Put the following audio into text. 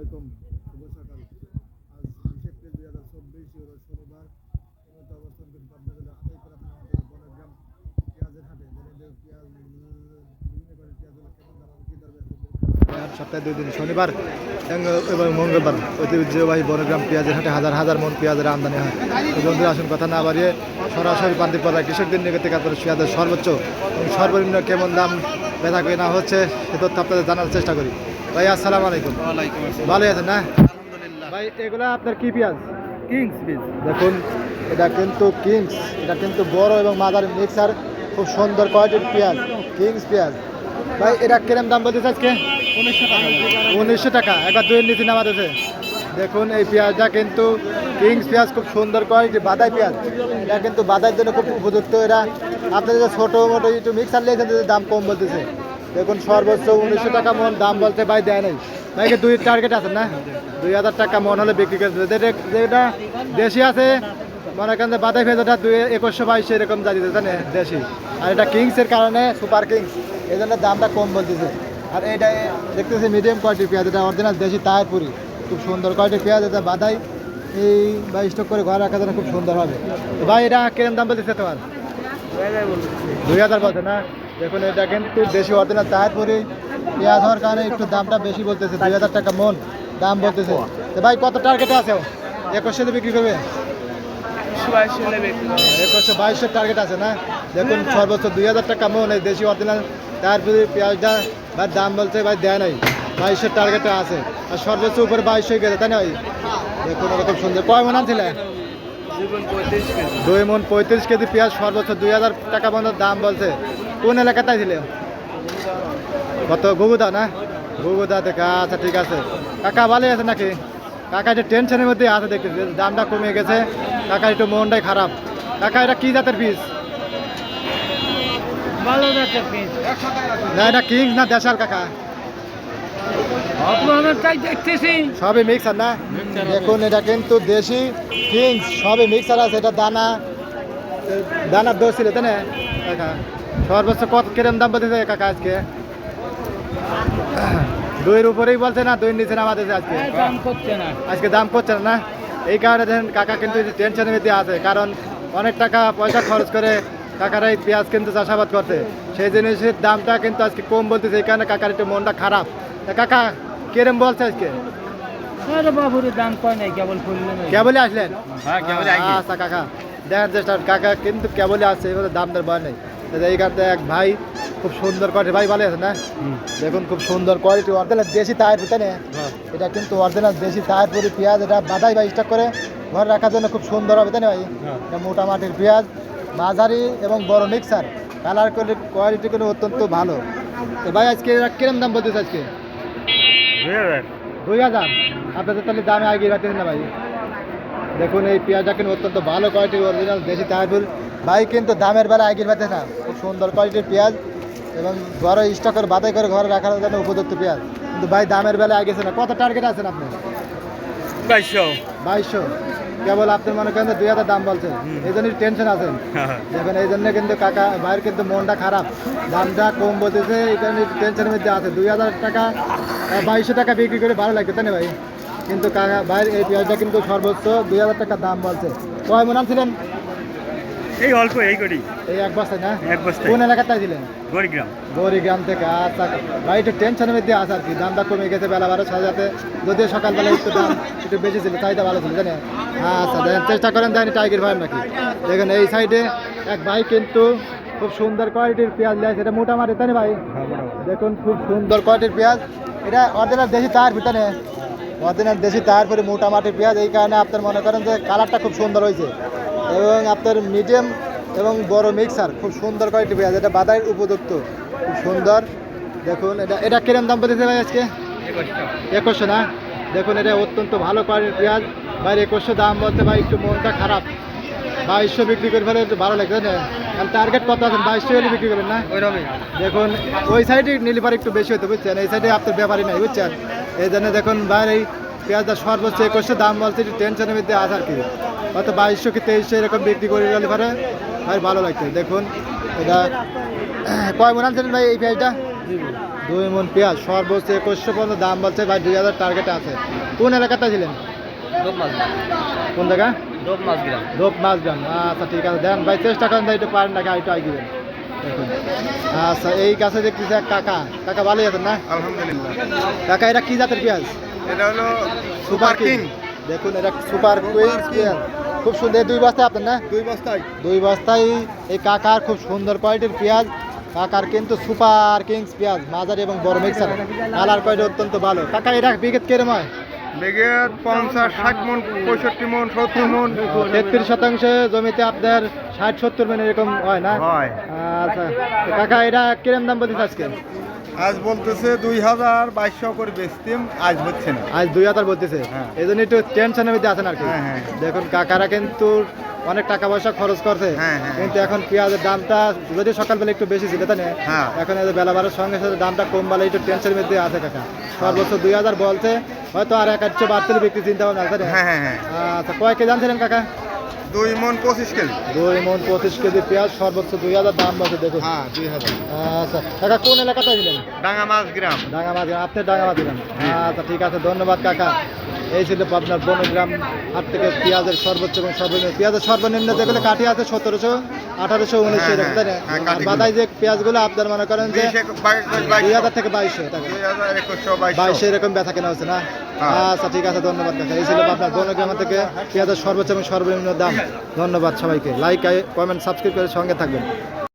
আলাইকুম, শুভ সকাল। আজ দুই হাজার চব্বিশ ইউরো শনিবার এমতো অবস্থান করি পাবনা জেলার আতাইপুর আপনার আমাদের বনগ্রাম পেঁয়াজের হাটে। পেঁয়াজ, বিভিন্ন করে কেমন দাম সপ্তাহে দুই দিন, শনিবার, এবং- মঙ্গলবার ঐতিহ্যবাহী বনগ্রাম পেঁয়াজের হাটে হাজার হাজার মন পেঁয়াজের আমদানি হয়। বন্ধুরা আসুন কথা না বাড়িয়ে সরাসরি পান্তিপাড়া কৃষকদের নিকট থেকে আপনার পেঁয়াজের সর্বোচ্চ এবং সর্বনিম্ন কেমন দাম বেচা কেনা হচ্ছে, সে তথ্য আপনাদের জানার চেষ্টা করি। ভাই আসসালামু আলাইকুম। ওয়ালাইকুম আসসালাম। ভালো আছেন না? আলহামদুলিল্লাহ। ভাই এগুলা আপনার কি পেঁয়াজ? কিংস বীজ দেখুন এটা কিন্তু কিংস এটা কিন্তু বড় এবং মাদার মিক্সার খুব সুন্দর কোয়ালিটির পেঁয়াজ কিংস পেঁয়াজ। ভাই এটা কিরম দাম বলতেছে আজকে উনিশশো টাকা। উনিশশো টাকা একবার দুই নিচে নামাতেছে দেখুন এই পেঁয়াজটা কিন্তু কিংস পেঁয়াজ খুব সুন্দর কোয়ালিটি বাদাই পেঁয়াজ। এটা কিন্তু বাদাইয়ের জন্য খুব উপযুক্ত। এরা আপনাদের যে ছোটো মোটো একটু মিক্সার তাদের দাম কম বলতেছে। দেখুন, সর্বোচ্চ উনিশশো টাকা মন, দাম বলতে ভাই দেয় নাই। ভাইকে দুই টার্গেট আছে না? দুই হাজার টাকা মন হলে বিক্রি করতে যেটা দেশি আছে, মনে করেন যে বাদাই পেঁয়াজটা দুই একুশশো বাইশশো এরকম দিতে জানে দেশি। আর এটা কিংসের কারণে সুপার কিংস এই জন্য দামটা কম বলতেছে। আর এটা দেখতেছি মিডিয়াম কোয়ালিটির পেঁয়াজ, এটা অরিজিনাল দেশি তাহেরপুরি খুব সুন্দর কোয়ালিটির পেঁয়াজ, এটা বাদাই এই বা স্টক করে ঘরে রাখার জন্য খুব সুন্দর হবে। ভাই, এটা কিরম দাম বলতেছে তোমার? দুই হাজার বলছে না? দেখুন এটা কিন্তু দেশি অরিজিনাল তাহেরপুরি পেঁয়াজ হওয়ার কারণে একটু দামটা বেশি বলতেছে দুই হাজার টাকা মন দাম বলতেছে। তো ভাই কত টার্গেটে আছে একুশশো বিক্রি করবে? একুশশো বাইশের টার্গেট আছে না? দেখুন সর্বোচ্চ দুই হাজার টাকা মন এই দেশি অরিজিনাল তারপরে পেঁয়াজটা ভাই দাম বলছে ভাই দেয় নাই। বাইশের টার্গেটে আছে। আর সর্বোচ্চ উপরে বাইশশো গেছে তাই না ভাই? দেখুন এরকম সুন্দর। কয় মন আনছিলে? দুই মন পঁয়ত্রিশ কেজি। পেঁয়াজ সর্বোচ্চ দুই হাজার টাকা পর্যন্ত দাম বলছে। কোন এলাকাটাই ছিল কত? গুগুদা না? গুগুদা থেকে আচ্ছা ঠিক আছে। কাকা ভালো আছে নাকি? কাকা একটু টেনশনের মধ্যে আছে দেখতেছি দামটা কমে গেছে। কাকা একটু মনটাই খারাপ। কাকা এটা কি জাতের পিস না এটা কিংস না দেশাল কাকা? সবই মিক্সার না? দেখুন এটা কিন্তু দেশি কিংস সবই মিক্সার আছে এটা দানা। দানার দোষ ছিল তাই না? কাকা সর্বোচ্চ কত কিরম দাম বলতেছে কাকা আজকে? দুইয়ের উপরেই বলছে না দুই নিচে নামাতেছে আজকে। দাম করছে না। আজকে দাম করছে না এই কারণে দেখেন কাকা কিন্তু টেনশনের মধ্যে আছে কারণ অনেক টাকা পয়সা খরচ করে কাকারা এই পেঁয়াজ কিন্তু চাষাবাদ করতে সেই জিনিসের দামটা কিন্তু আজকে কম বলতেছে এই কারণে কাকার একটু মনটা খারাপ। কাকা কিরম বলছে আজকে? আরে বাবুর দাম কয় নাই কেবল ফুললে কেবলই আসলেন? হ্যাঁ, কেবলই আইছি। আচ্ছা কাকা দেখার চেষ্টা কাকা কিন্তু কেবলই আসছে এবারে দাম দর বয় নেই। এক ভাই খুব সুন্দর কোয়ালিটি ভাই ভালো আছে না? দেখুন খুব সুন্দর কোয়ালিটি অরিজিনাল দেশি তায়ের তাই না? এটা কিন্তু অরিজিনাল দেশি তায়ের পুরি পেঁয়াজ এটা বাদাই ভাই স্টক করে। ঘরে রাখার জন্য খুব সুন্দর হবে তাই না ভাই? এটা মোটা মাটির পেঁয়াজ মাঝারি এবং বড় মিক্সার কালার কোয়ালিটি কিন্তু অত্যন্ত ভালো। তো ভাই আজকে এরা কিরম দাম বলতেছে আজকে? দুই হাজার। আপনাদের তাহলে দামে আগে রাখতেন না ভাই। দেখুন এই পেঁয়াজটা কিন্তু অত্যন্ত ভালো কোয়ালিটির অরিজিনাল দেশি তাহারপুর ভাই কিন্তু দামের বেলা আগের পাতে না। খুব সুন্দর কোয়ালিটির পেঁয়াজ এবং ঘরে স্টক করে বাতাই করে ঘরে রাখার জন্য উপযুক্ত পেঁয়াজ। কিন্তু ভাই দামের বেলা আগেছে না। কত টার্গেট আছেন আপনি? বাইশশো। বাইশশো। কেবল আপনার মনে করেন দুই হাজার দাম বলছেন। এই জন্যই টেনশন আছেন। দেখেন এই জন্য কিন্তু কাকা ভাইয়ের কিন্তু মনটা খারাপ। দামটা কম বলতেছে এই কারণে টেনশনের মধ্যে আছে। দুই হাজার টাকা বাইশশো টাকা বিক্রি করে ভালো লাগবে তাই না ভাই? কিন্তু কাকা ভাইয়ের এই পেঁয়াজটা কিন্তু সর্বোচ্চ দুই হাজার টাকা দাম বলছে। কয় মনে ছিলেন? এই অল্প এই করি। এই এক বস্তায় না? এক বস্তায়। কোন এলাকাটায় ছিলেন গরিগ্রাম। গৌরীগ্রাম থেকে আচ্ছা। ভাই একটু টেনশনের মধ্যে আছে আর কি। দামটা কমে গেছে বেলা বারো সাজাতে যদিও সকালবেলা একটু দাম একটু বেশি ছিল চাহিদা ভালো ছিল জানেন? আচ্ছা দেখেন চেষ্টা করেন টাইগার ভাই নাকি? দেখেন এই সাইডে এক ভাই কিন্তু খুব সুন্দর কোয়ালিটির পেঁয়াজ লিয়েছে এটা মোটামাটি তাই ভাই? দেখুন খুব সুন্দর কোয়ালিটির পেঁয়াজ। এটা অরিজিনাল দেশি তার ভিতরে। অরিজিনাল দেশি তার পরে মোটামাটির পেঁয়াজ। এই কারণে আপনার মনে করেন যে কালারটা খুব সুন্দর হয়েছে। এবং আপনার মিডিয়াম এবং বড় মিক্সার খুব সুন্দর কোয়ালিটির পেঁয়াজ এটা বাদাইয়ের উপযুক্ত। খুব সুন্দর। দেখুন এটা এটা কিরম দাম পেতেছে ভাই আজকে? একুশশো না? দেখুন এটা অত্যন্ত ভালো কোয়ালিটির পেঁয়াজ। ভাই একুশশো দাম বলতে ভাই একটু মনটা খারাপ। বাইশশো বিক্রি করে ফেলে একটু ভালো লাগছে না কারণ টার্গেট কত আছেন? বাইশশো হলে বিক্রি করবেন না? ওইরকমই। দেখুন ওই সাইডে নিলিপার একটু বেশি হতো বুঝছেন? এই সাইডে আপনার ব্যাপারই নাই বুঝছেন? এই জন্য দেখুন বাইরে পেঁয়াজটা সর্বোচ্চ একুশশো দাম বলছে একটু টেনশনের মধ্যে আছে আর কি। হয়তো বাইশশো কি তেইশশো এরকম বিক্রি করে গেলে পরে। ভাই ভালো লাগছে দেখুন। এটা কয় মন আনছিলেন ভাই এই পেঁয়াজটা? দুই মন পেঁয়াজ সর্বোচ্চ একুশশো পর্যন্ত দাম বলছে ভাই দুই হাজার টার্গেট আছে। কোন এলাকাটা ছিলেন? কোন জায়গা? ডোব মাছ গ্রাম রোপ আচ্ছা ঠিক আছে। দেন ভাই চেষ্টা করেন ভাই একটু পারেন নাকি একটু আগে দিবেন দেখুন। আচ্ছা এই কাছে দেখতেছি এক কাকা। কাকা ভালোই আছেন না? আলহামদুলিল্লাহ। কাকা এটা কি জাতের পেঁয়াজ? এটা হলো সুপার কিং। দেখুন এটা সুপার খুব সুন্দর। দুই বস্তায় আপনার না? দুই বস্তায়। দুই বস্তায়। এই কাকার খুব সুন্দর কোয়ালিটির পেঁয়াজ। কাকার কিন্তু সুপার কিংস পেঁয়াজ মাঝারি এবং বড় মিক্সার কালার কোয়ালিটি অত্যন্ত ভালো। কাকা এটা বিকেট কেরম হয়? বেগের পঞ্চাশ ষাট মন পঁয়ষট্টি মন সত্তর মন। তেত্রিশ শতাংশ জমিতে আপনার ষাট সত্তর মানে এরকম হয় না? হয়। আচ্ছা। কাকা এটা কিরম দাম বলছিস আজকে? আজ বলতেছে দুই হাজার বাইশশো করে বেচতিম আজ হচ্ছে না আজ দুই হাজার বলতেছে হ্যাঁ। এই জন্য একটু টেনশনের মধ্যে আছেন আর কি হ্যাঁ, হ্যাঁ। দেখুন কাকারা কিন্তু অনেক টাকা পয়সা খরচ করছে। কিন্তু এখন পেঁয়াজের দামটা যদি সকালবেলা একটু বেশি ছিল তাই। এখন বেলা বাড়ার সঙ্গে সাথে দামটা কম বেলা একটু টেনশনের মধ্যে আছে কাকা সর্বোচ্চ দুই হাজার বলছে হয়তো আর এক বাড়তে বিক্রি চিন্তা ভাবনা আছে আচ্ছা কয় কেজি আনছিলেন কাকা দুই মন পঁচিশ কেজি। দুই মন পঁচিশ কেজি পেঁয়াজ সর্বোচ্চ দুই হাজার দাম আছে দেখুন। হ্যাঁ দুই হাজার। আচ্ছা কাকা কোন এলাকাটা ছিলেন? ডাঙ্গা মাছ গ্রাম ডাঙ্গামাঝি আপনি মাছ গ্রাম। আচ্ছা ঠিক আছে ধন্যবাদ কাকা। এই ছিল আপনার বনগ্রাম হাট থেকে পেঁয়াজের সর্বোচ্চ এবং সর্বনিম্ন পেঁয়াজের সর্বনিম্ন যেগুলো কাঠি আছে সতেরোশো আঠারোশো উনিশশো হ্যাঁ, এরকম তাই না? হ্যাঁ। বাদাই যে পেঁয়াজগুলো আপনার মনে করেন যে দুই হাজার থেকে বাইশশো টাকা বাইশশো। এরকম ব্যথা কেনা হচ্ছে না? হ্যাঁ। আচ্ছা ঠিক আছে ধন্যবাদ কাকা। এই ছিল আপনার বনগ্রাম থেকে পেঁয়াজের সর্বোচ্চ এবং সর্বনিম্ন দাম। ধন্যবাদ সবাইকে। লাইক কমেন্ট সাবস্ক্রাইব করে সঙ্গে থাকবেন।